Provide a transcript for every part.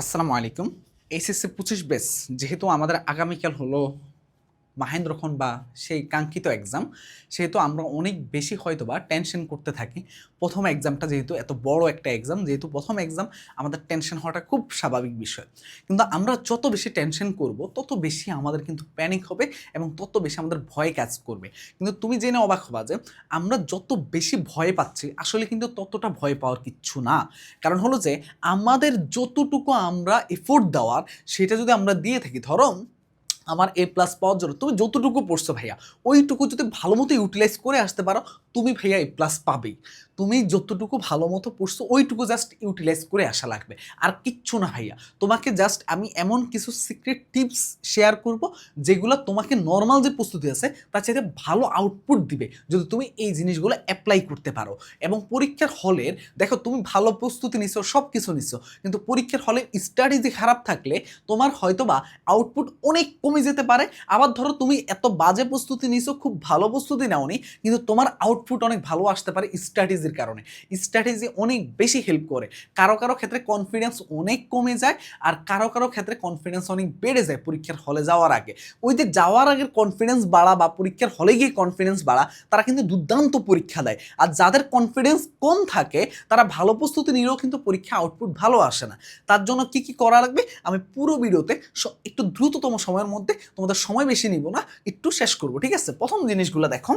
আসসালামু আলাইকুম। এসএসসি পঁচিশ বেস যেহেতু আমাদের আগামীকাল হলো মাহেন্দ্রক্ষণ বা সেই কাঙ্ক্ষিত এক্সাম সেহেতু আমরা অনেক বেশি হয়তো বা টেনশন করতে থাকি। প্রথম এক্সামটা যেহেতু এত বড় একটা এক্সাম যেহেতু প্রথম এক্সাম আমাদের টেনশন হওয়াটা খুব স্বাভাবিক বিষয়। কিন্তু আমরা যত বেশি টেনশন করব, তত বেশি আমাদের কিন্তু প্যানিক হবে এবং তত বেশি আমাদের ভয় কাজ করবে। কিন্তু তুমি জেনে অবাক হবা যে আমরা যত বেশি ভয় পাচ্ছি, আসলে কিন্তু ততটা ভয় পাওয়ার কিচ্ছু না। কারণ হলো যে, আমাদের যতটুকু আমরা এফোর্ট দেওয়ার, সেটা যদি আমরা দিয়ে থাকি, ধরো আমার এ প্লাস পাওয়ার জন্য। তুমি যতটুকু পড়ছো ভাইয়া, ওইটুকু যদি ভালো মতো ইউটিলাইজ করে আসতে পারো তুমি ভাইয়া এ প্লাস পাবেই। তুমি যতটুকু ভালো মতো পড়ছো, ওইটুকু জাস্ট ইউটিলাইজ করে আসা লাগবে। আর কিচ্ছু না ভাইয়া। তোমাকে জাস্ট আমি এমন কিছু সিক্রেট টিপস শেয়ার করব, যেগুলো তোমাকে নর্মাল যে প্রস্তুতি আছে, তার চাইতে ভালো আউটপুট দিবে, যদি তুমি এই জিনিসগুলো অ্যাপ্লাই করতে পারো। এবং পরীক্ষার হলের, দেখো তুমি ভালো প্রস্তুতি নিছো সব কিছু নিছো, কিন্তু পরীক্ষার স্টাডি যে খারাপ থাকলে, তোমার হয়তোবা আউটপুট অনেক কমে যেতে পারে। আবার ধরো তুমি এত বাজে প্রস্তুতি নিছো, খুব ভালো প্রস্তুতি নাওনি, কিন্তু তোমার আউটপুট অনেক ভালো আসতে পারে স্ট্র্যাটেজির কারণে। স্ট্র্যাটেজি অনেক বেশি হেল্প করে। কারও কারও ক্ষেত্রে কনফিডেন্স অনেক কমে যায় আর কারও কারও ক্ষেত্রে কনফিডেন্স অনেক বেড়ে যায় পরীক্ষার হলে যাওয়ার আগে। ওই যে যাওয়ার আগের কনফিডেন্স বাড়া বা পরীক্ষার হলে গিয়ে কনফিডেন্স বাড়া, তারা কিন্তু দুর্দান্ত পরীক্ষা দেয়। আর যাদের কনফিডেন্স কম থাকে, তারা ভালো প্রস্তুতি নিলেও কিন্তু পরীক্ষা আউটপুট ভালো আসে না। তার জন্য কি কি করা লাগবে? আমি পুরো ভিডিওতে একটু দ্রুততম সময়ের মধ্যে তোমাদের সময় বেশি নিব না, একটু শেষ করব, ঠিক আছে? প্রথম জিনিসগুলো দেখো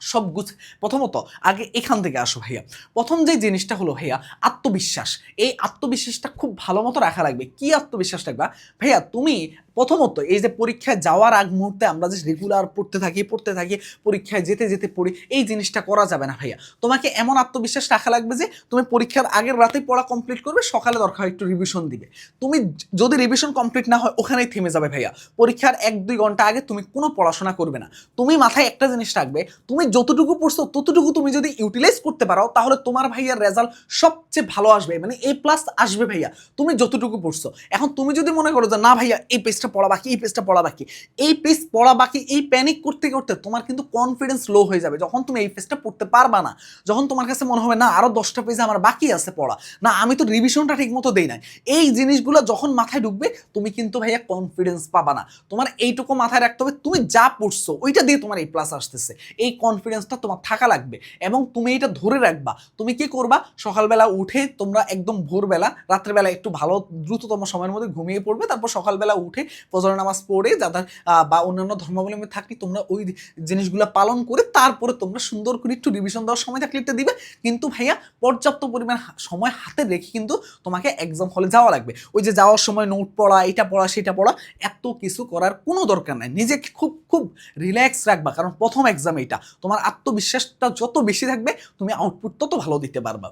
সব গুছ প্রথমত, আগে এখান থেকে আসো ভাইয়া। প্রথম যে জিনিসটা হলো ভাইয়া, আত্মবিশ্বাস। এই আত্মবিশ্বাসটা খুব ভালো মতো রাখা লাগবে। কি আত্মবিশ্বাস রাখবা? ভাইয়া, তুমি প্রথমত এই যে পরীক্ষায় যাওয়ার আগ মুহূর্তে আমরা যে রেগুলার পড়তে থাকি পড়তে থাকি, পরীক্ষায় যেতে যেতে পড়ি, এই জিনিসটা করা যাবে না ভাইয়া। তোমাকে এমন আত্মবিশ্বাস রাখা লাগবে যে তুমি পরীক্ষার আগের রাতেই পড়া কমপ্লিট করবে, সকালে দরকার একটু রিভিশন দিবে। তুমি যদি রিভিশন কমপ্লিট না হয়, ওখানেই থেমে যাবে ভাইয়া। পরীক্ষার এক, দুই ঘণ্টা আগে তুমি কোনো পড়াশোনা করবে না। তুমি মাথায় একটা জিনিস রাখবে, তুমি যতটুকু পড়ছো, ততটুকু তুমি যদি ইউটিলাইজ করতে পারো, তাহলে তোমার ভাইয়ার রেজাল্ট সবচেয়ে ভালো আসবে। মানে এ প্লাস আসবে ভাইয়া, তুমি যতটুকু পড়ছো। এখন তুমি যদি মনে করো যে, না ভাইয়া, এই পেজটা পড়া বাকি, এই পেজটা পড়া বাকি। এই পেজ পড়া বাকি, এই প্যানিক করতে করতে তোমার কিন্তু কনফিডেন্স লো হয়ে যাবে। যখন তুমি এই পেজটা পড়তে পারবা না, যখন তোমার কাছে মনে হবে, না আরও দশটা পেজে আমার বাকি আছে পড়া। না, আমি তো রিভিশনটা ঠিক মতো দেই নাই। এই জিনিসগুলো যখন মাথায় ঢুকবে, তুমি কিন্তু ভাইয়া কনফিডেন্স পাবা না। তোমার এইটুকু মাথায় রাখতে হবে, তুমি যা পড়ছো, ওইটা দিয়ে তোমার এই প্লাস আসতেছে। এই কনফিডেন্সটা তোমার থাকা লাগবে এবং তুমি এটা ধরে রাখবা। তুমি কি করবা? সকালবেলা উঠে তোমরা একদম ভোরবেলা, রাত্রেবেলা একটু ভালো, দ্রুততম সময়ের মধ্যে ঘুমিয়ে পড়বে, তারপর সকালবেলা উঠে ফজর নামাজ পড়ে যাদের বা অন্যান্য ধর্মাবলম্বী থাকলে তোমরা ওই জিনিসগুলো পালন করে তারপরে তোমরা সুন্দর করে একটু রিভিশন দেওয়ার সময় থাকলে এটা দিবে। কিন্তু ভাইয়া, পর্যাপ্ত পরিমাণ সময় হাতে রেখে কিন্তু তোমাকে এক্সাম হলে যাওয়া লাগবে। ওই যে যাওয়ার সময় নোট পড়া, এটা পড়া, সেটা পড়া, এত কিছু করার কোনো দরকার নাই। নিজেকে খুব খুব রিল্যাক্স রাখবা, কারণ প্রথম এক্সাম এটা। তোমার আত্মবিশ্বাসটা যত বেশি থাকবে, তুমি আউটপুট তত ভালো দিতে পারবা।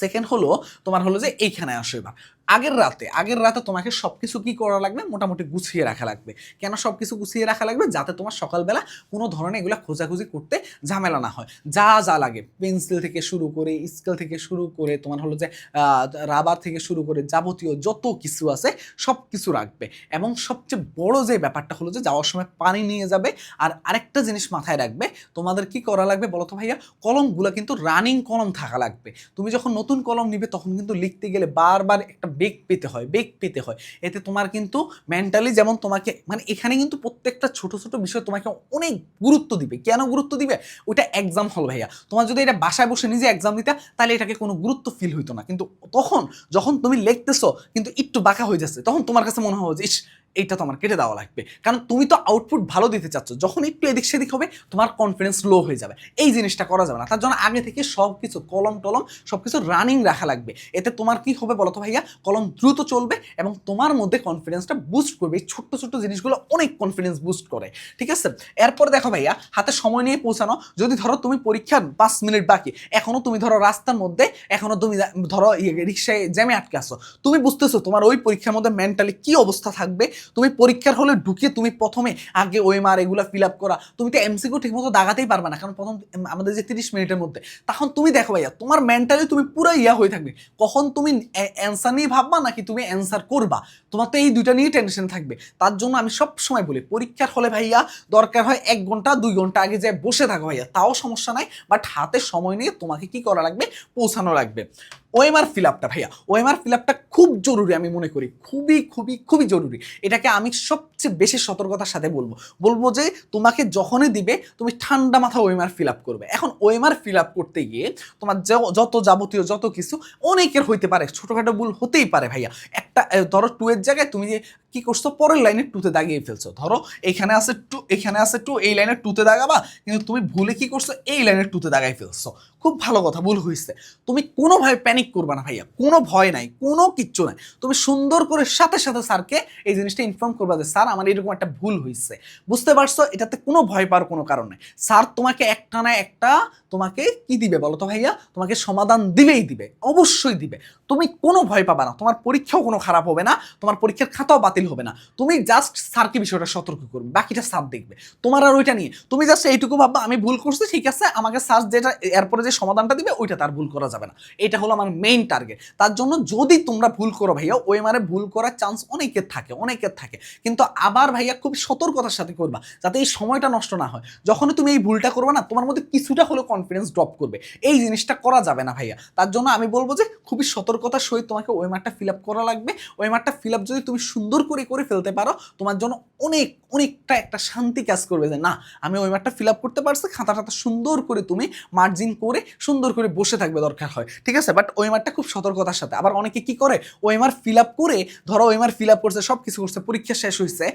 সেকেন্ড হলো, তোমার হলো যে এইখানে আসো এবার। আগের রাতে আগের রাতে তোমাকে সব কিছু কী করা লাগবে? মোটামুটি গুছিয়ে রাখা লাগবে। কেন সব কিছু গুছিয়ে রাখা লাগবে? যাতে তোমার সকালবেলা কোনো ধরনের এগুলো খোঁজাখুঁজি করতে ঝামেলা না হয়। যা যা লাগে। পেন্সিল থেকে শুরু করে, স্কেল থেকে শুরু করে, তোমার হলো যে রাবার থেকে শুরু করে যাবতীয় যত কিছু আছে সব কিছু রাখবে। এবং সবচেয়ে বড় যে ব্যাপারটা হলো যে, যাওয়ার সময় পানি নিয়ে যাবে। আর আরেকটা জিনিস মাথায় রাখবে, তোমাদের কি করা লাগবে বলো তো ভাইয়া? কলমগুলো কিন্তু রানিং কলম থাকা লাগবে। তুমি যখন নতুন কলম নিবে, তখন কিন্তু লিখতে গেলে বারবার একটা বেগ পেতে হয় বেগ পেতে হয়। এতে তোমার কিন্তু মেন্টালি যেমন তোমাকে মানে এখানে কিন্তু প্রত্যেকটা ছোট ছোট বিষয় তোমাকে অনেক গুরুত্ব দিবে। কেন গুরুত্ব দিবে? ওইটা এক্সাম হল ভাইয়া। তোমার যদি এটা বাসায় বসে নিজে এক্সাম দিতা, তাহলে এটাকে কোনো গুরুত্ব ফিল হইতো না। কিন্তু তখন যখন তুমি লিখতেছো, কিন্তু একটু বাঁকা হয়ে যাচ্ছে, তখন তোমার কাছে মনে হবে যে, ইস এইটা তোমার কেটে দেওয়া লাগবে। কারণ তুমি তো আউটপুট ভালো দিতে চাচ্ছ। যখন একটু এদিক সেদিক হবে, তোমার কনফিডেন্স লো হয়ে যাবে। এই জিনিসটা করা যাবে না। তার জন্য আগে থেকে সব কিছু কলম টলম সব কিছু রানিং রাখা লাগবে। এতে তোমার কি হবে বলো তো ভাইয়া? কলম দ্রুত চলবে এবং তোমার মধ্যে কনফিডেন্সটা বুস্ট করবে। এই ছোট্ট ছোট্ট জিনিসগুলো অনেক কনফিডেন্স বুস্ট করে। ঠিক আছে? এরপর দেখো ভাইয়া, হাতে সময় নিয়ে পৌঁছানো। যদি ধরো তুমি পরীক্ষার পাঁচ মিনিট বাকি এখনও তুমি ধরো রাস্তার মধ্যে এখনও তুমি ধরো ইয়ে রিক্সায় জ্যামে আটকে আসো তুমি বুঝতেছো তোমার ওই পরীক্ষার মধ্যে মেন্টালি কি অবস্থা থাকবে? তুমি পরীক্ষার হলে ঢুকে তুমি প্রথমে আগে ওই মার এগুলো ফিল আপ করা। তুমি তো এমসিকিউ ঠিক মতো দাগাতেই পারবে না, কারণ প্রথম আমাদের যে তিরিশ মিনিটের মধ্যে। তখন তুমি দেখো ভাইয়া, তোমার মেন্টালি তুমি পুরো ইয়া হয়ে থাকবে। কখন তুমি অ্যান্সার নিয়ে ভাববা নাকি তুমি অ্যান্সার করবা? তোমার তো এই দুইটা নিয়ে টেনশন থাকবে। তার জন্য আমি সব সময় বলি, পরীক্ষার হলে ভাইয়া দরকার হয় এক ঘণ্টা, দুই ঘণ্টা আগে যে বসে থাকো ভাইয়া। তাও সমস্যা নাই বাট হাতে সময় নিয়ে তোমাকে কি করা লাগবে? পৌঁছানো লাগবে। ওএমআর ফিল আপটা ভাইয়া ওএমআর ফিল আপটা খুব জরুরি আমি মনে করি, খুবই খুবই খুবই জরুরি। এটাকে আমি সবচেয়ে বেশি সতর্কতার সাথে বলব। বলব যে তোমাকে যখনই দিবে, তুমি ঠান্ডা মাথা ওএমআর ফিল আপ করবে। এখন ওএমআর ফিল আপ করতে গিয়ে তোমার যত যাবতীয় যত কিছু, অনেকের হইতে পারে, ছোটোখাটো ভুল হতেই পারে ভাইয়া। একটা ধরো টু এর জায়গায় তুমি যে কি করছ, পরের লাইনে টুতে দাগিয়ে ফেলছো। ধরো এখানে আছে টু এখানে আছে টু এই লাইনে টুতে দাগাবা, কিন্তু তুমি ভুলে কি করছ, এই লাইনে টুতে দাগাই ফেলছো। খুব ভালো কথা, ভুল হয়েছে তুমি কোনোভাবে প্যানিক করবে না ভাইয়া, কোনো ভয় নাই, কোনো কিচ্ছু নাই। তুমি সুন্দর করে সাথে সাথে স্যারকে এই জিনিসটা ইনফর্ম করবা যে, স্যার, আমার এরকম একটা ভুল হয়েছে বুঝতে পারছ? এটাতে কোনো ভয় পাওয়ার কোনো কারণ নেই। স্যার তোমাকে একটা না একটা তোমাকে কি দিবে বলো তো ভাইয়া? তোমাকে সমাধান দিবেই দিবে, অবশ্যই দিবে। তুমি কোনো ভয় পাবা না, তোমার পরীক্ষাও কোনো খারাপ হবে না, তোমার পরীক্ষার খাতাও বাতিল হবে না। তুমি জাস্ট স্যারকে বিষয়টা সতর্ক করবে, বাকিটা স্যার দেখবে। তোমার আর ওইটা নিয়ে, তুমি জাস্ট এইটুকু ভাববা, আমি ভুল করছি, ঠিক আছে? আমাকে স্যার যেটা এরপরে যে সমাধানটা দিবে, ওইটা তার ভুল করা যাবে না। এটা হলো আমার মেইন টার্গেট তার জন্য যদি তোমরা ভুল করো ভাইয়া ওই মারে ভুল করার চান্স অনেকের থাকে অনেকের থাকে। কিন্তু আবার ভাইয়া খুব সতর্কতার সাথে করবা, যাতে এই সময়টা নষ্ট না হয়। যখনই তুমি এই ভুলটা করবে না, তোমার মধ্যে কিছুটা হলেও কনফিডেন্স ড্রপ করবে। এই জিনিসটা করা যাবে না ভাইয়া। তার জন্য আমি বলব যে, খুবই সতর্কতার সহিত তোমাকে ওই মাঠটা ফিল আপ করা লাগবে। ওই মাঠটা ফিল আপ যদি তুমি সুন্দর করে করে ফেলতে পারো, তোমার জন্য অনেক, অনেকটা একটা শান্তি কাজ করবে যে, না, আমি ওই মাঠটা ফিল আপ করতে পারছি খাতা টাতা সুন্দর করে তুমি মার্জিন করে সুন্দর করে বসে থাকবে দরকার হয়। ঠিক আছে? বাট ওই মাঠটা খুব সতর্কতার সাথে। আবার অনেকে কি করে? ওই মার ফিল আপ করে, ধরো ওই মার ফিল আপ করছে সব কিছু করছে, পরীক্ষা শেষ হয়েছে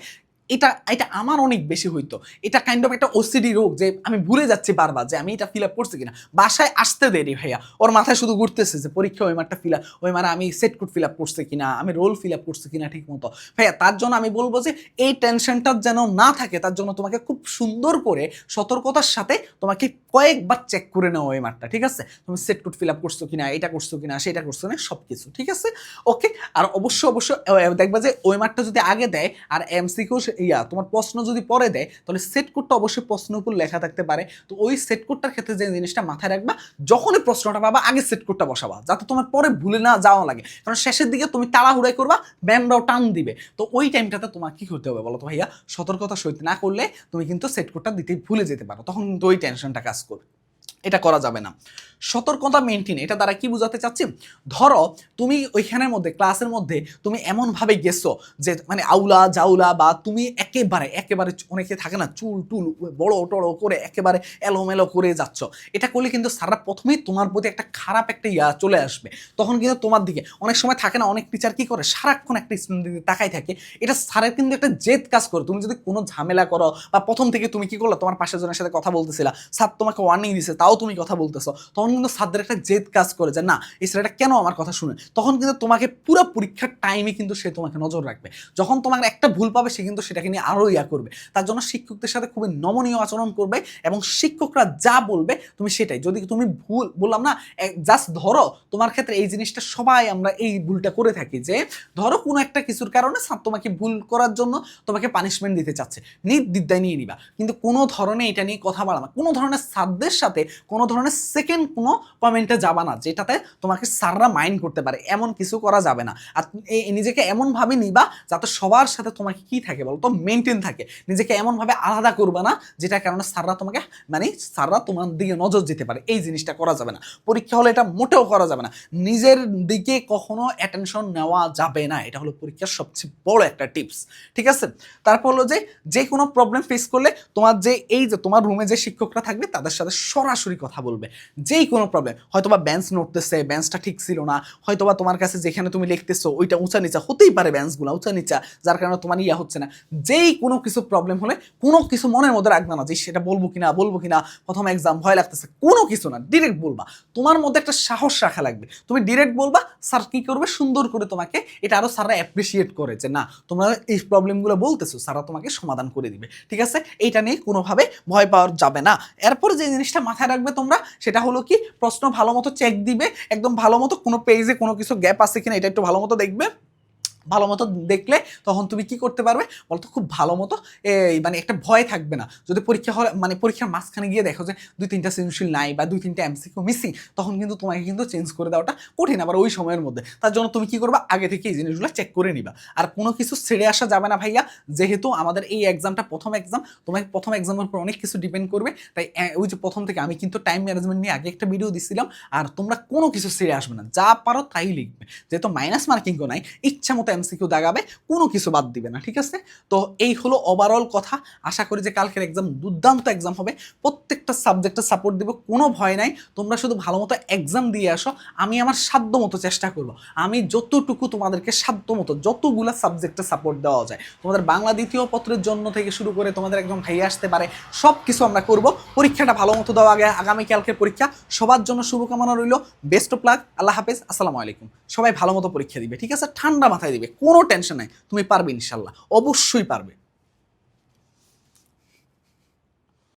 এটা এটা আমার অনেক বেশি হইতো। এটা কাইন্ড অফ একটা ওসিডি রোগ যে আমি ভুলে যাচ্ছি বারবার যে আমি এটা ফিল আপ করছি কিনা। বাসায় আসতে দেরি ভাইয়া। ওর মাথায় শুধু ঘুরতেছে যে পরীক্ষা ওই মারটা ফিল আপ ওই মারা আমি সেট কোড ফিল আপ করছি কিনা, আমি রোল ফিল আপ করছি কিনা ঠিক মতো ভাইয়া, তার জন্য আমি বলব যে এই টেনশনটা যেন না থাকে, তার জন্য তোমাকে খুব সুন্দর করে সতর্কতার সাথে তোমাকে কয়েকবার চেক করে নেওয়া ওই মারটা ঠিক আছে? তুমি সেট কোড ফিল আপ করছ কিনা, এটা করছ কিনা, সেটা করছ না সব কিছু ঠিক আছে? ওকে আর অবশ্যই অবশ্যই দেখবা যে ওই মারটা যদি আগে দেয় আর এমসিকিউ ইয়া, তোমার প্রশ্ন যদি পরে দেয়, তাহলে সেট কোডটা অবশ্যই প্রশ্নের উপর লেখা থাকতে পারে। তো ওই সেট কোডটার ক্ষেত্রে যে জিনিসটা মাথায় রাখবা, যখনই প্রশ্নটা পাবা, আগে সেট কোডটা বসাবা, যাতে তোমার পরে ভুলে না যাওয়া লাগে। কারণ শেষের দিকে তুমি তাড়াহুড়াই করবা ব্যামরাও টান দিবে। তো ওই টাইমটাতে তোমার কি করতে হবে বলো তো ভাইয়া? সতর্কতা সহিত না করলে তুমি কিন্তু সেট কোডটা দিতে ভুলে যেতে পারো, তখন কিন্তু ওই টেনশনটা কাজ করবে এটা করা যাবে না। সতর্কতা মেনটেন এটা দ্বারা কি বোঝাতে চাচ্ছি? ধরো, তুমি ওইখানের মধ্যে ক্লাসের মধ্যে তুমি এমনভাবে গেছো যে মানে আউলা, জাউলা বা তুমি একেবারে একেবারে অনেকে থাকে না, চুল টুল বড় টড়ো করে একেবারে এলোমেলো করে যাচ্ছ। এটা করলে কিন্তু সারা প্রথমেই তোমার প্রতি একটা খারাপ একটা ইয়া চলে আসবে। তখন কিন্তু তোমার দিকে, অনেক সময় থাকে না, অনেক টিচার কি করে, সারাক্ষণ একটা স্টুডেন্ট দিকে তাকাই থাকে। এটা স্যারের কিন্তু একটা জেদ কাজ করে। তুমি যদি কোনো ঝামেলা করো বা প্রথম থেকে তুমি কি করল, তোমার পাশের জনের সাথে কথা বলতেছিলা, স্যার তোমাকে ওয়ার্নিং দিছে, তাও তুমি কথা বলতেছো। তখন কিন্তু স্যারদের একটা জেদ কাজ করে যে, না, এই ছেলেটা কেন আমার কথা শুনে? তখন কিন্তু তোমাকে পুরো পরীক্ষার টাইমে কিন্তু সে তোমাকে নজর রাখবে। যখন তোমার একটা ভুল পাবে, সে কিন্তু সেটাকে নিয়ে আরও ইয়া করবে। তার জন্য শিক্ষকদের সাথে খুবই নমনীয় আচরণ করবে এবং শিক্ষকরা যা বলবে তুমি সেটাই। যদি তুমি ভুল, বললাম না জাস্ট ধরো, তোমার ক্ষেত্রে এই জিনিসটা সবাই আমরা এই ভুলটা করে থাকি যে, ধরো কোনো একটা কিছুর কারণে তোমাকে ভুল করার জন্য তোমাকে পানিশমেন্ট দিতে চাচ্ছে। নির্দিদ্যায় নিয়ে নিবা। কিন্তু কোনো ধরনের এটা নিয়ে কথা বলা না। কোনো ধরনের স্যারদের সাথে কোনো ধরনের সেকেন্ড কোনো কমেন্টে যাবা না, যেটাতে তোমাকে স্যাররা মাইন্ড করতে পারে, এমন কিছু করা যাবে না। আর নিজেকে এমনভাবে নিবা যাতে সবার সাথে তোমাকে কি থাকে বলো তো মেনটেন থাকে। নিজেকে এমনভাবে আলাদা করবে না যেটা কারণে স্যাররা তোমাকে মানে স্যাররা তোমার দিকে নজর দিতে পারে। এই জিনিসটা করা যাবে না। পরীক্ষা হলে এটা মোটেও করা যাবে না। নিজের দিকে কখনো অ্যাটেনশন নেওয়া যাবে না। এটা হলো পরীক্ষার সবচেয়ে বড় একটা টিপস ঠিক আছে? তারপর হলো যে যে কোনো প্রবলেম ফেস করলে তোমার যে, এই যে তোমার রুমে যে শিক্ষকরা থাকবে, তাদের সাথে সরাসরি কথা বলবে। যেই কোনো প্রবলেম হয়তো বা বেঞ্চ নড়তেছে বেঞ্চটা ঠিক ছিল না হয়তো বা তোমার কাছে যেখানে তুমি লিখতেছো ওইটা উঁচা নিচা, হতেই পারে বেঞ্চগুলো উঁচা নিচা, যার কারণে তোমার ইয়া হচ্ছে না। যেই কোনো কিছু প্রবলেম হলে কোনো কিছু মনের মধ্যে রাখবে না যে, সেটা বলব কিনা বলব কিনা, প্রথম এক্সাম ভয় লাগতেছে। কোনো কিছু না ডিরেক্ট বলবা। তোমার মধ্যে একটা সাহস রাখা লাগবে। তুমি ডিরেক্ট বলবা, স্যার কি করবে? সুন্দর করে তোমাকে এটা আরও স্যাররা অ্যাপ্রিসিয়েট করে যে, না, তোমরা এই প্রবলেমগুলো বলতেছো, স্যাররা তোমাকে সমাধান করে দিবে। ঠিক আছে? এইটা নিয়ে কোনোভাবে ভয় পাওয়ার যাবে না। এরপর যে জিনিসটা মাথায় রাখবে তোমরা। সেটা হলো কি, প্রশ্ন ভালো মতো চেক দিবে, একদম ভালো মতো কোনো পেজে কোনো কিছু গ্যাপ আছে কিনা, এটা একটু ভালো মতো দেখবে। ভালো মতো দেখলে তখন তুমি কি করতে পারবে? বলতো খুব ভালো মতো, এই মানে একটা ভয় থাকবে না। যদি পরীক্ষা হলে মানে পরীক্ষার মাঝখানে গিয়ে দেখো যে দুই তিনটা সৃজনশীল নাই বা দুই তিনটা এমসিকিউ মিসিং, তখন কিন্তু তোমাকে কিন্তু চেঞ্জ করে দেওয়াটা কঠিন। আবার ওই সময়ের মধ্যে, তার জন্য তুমি কি করবা? আগে থেকে এই জিনিসগুলো চেক করে নিবা। আর কোনো কিছু ছেড়ে আসা যাবে না ভাইয়া। যেহেতু আমাদের এই এক্সামটা প্রথম এক্সাম তোমাকে প্রথম এক্সামের উপর অনেক কিছু ডিপেন্ড করবে। তাই ওই যে প্রথম থেকে আমি কিন্তু টাইম ম্যানেজমেন্ট নিয়ে আগে একটা ভিডিও দিছিলাম। আর তোমরা কোনো কিছু ছেড়ে আসবে না। যা পারো তাই লিখবে। যেহেতু মাইনাস মার্কিংও নাই ইচ্ছা মতো এমসিকিউ দাগাবে, কোনো কিছু বাদ দিবে না, ঠিক আছে? তো এই হলো ওভারঅল কথা। আশা করি যে কালকের এক্সাম দুর্দান্ত এক্সাম হবে। প্রত্যেকটা সাবজেক্টে সাপোর্ট দিব, কোনো ভয় নাই। তোমরা শুধু ভালো মতো এক্সাম দিয়ে আসো। আমি আমার সাধ্য মতো চেষ্টা করব। আমি যতটুকু তোমাদেরকে সাধ্য মতো, যতগুলো সাবজেক্টে সাপোর্ট দেওয়া যায়, তোমাদের বাংলা দ্বিতীয় পত্রের জন্য থেকে শুরু করে তোমাদের একদম ভাই আসতে পারে সব কিছু আমরা করব। পরীক্ষাটা ভালো মতো দেওয়া আগে আগামীকালকের পরীক্ষা। সবার জন্য শুভকামনা রইল। বেস্ট অফ লাক আল্লাহ হাফেজ, আসসালামু আলাইকুম। সবাই ভালো মতো পরীক্ষা দিবে, ঠিক আছে? ঠান্ডা মাথায় দিবে কোনো টেনশন নাই তুমি পারবে ইনশাল্লাহ অবশ্যই পারবে।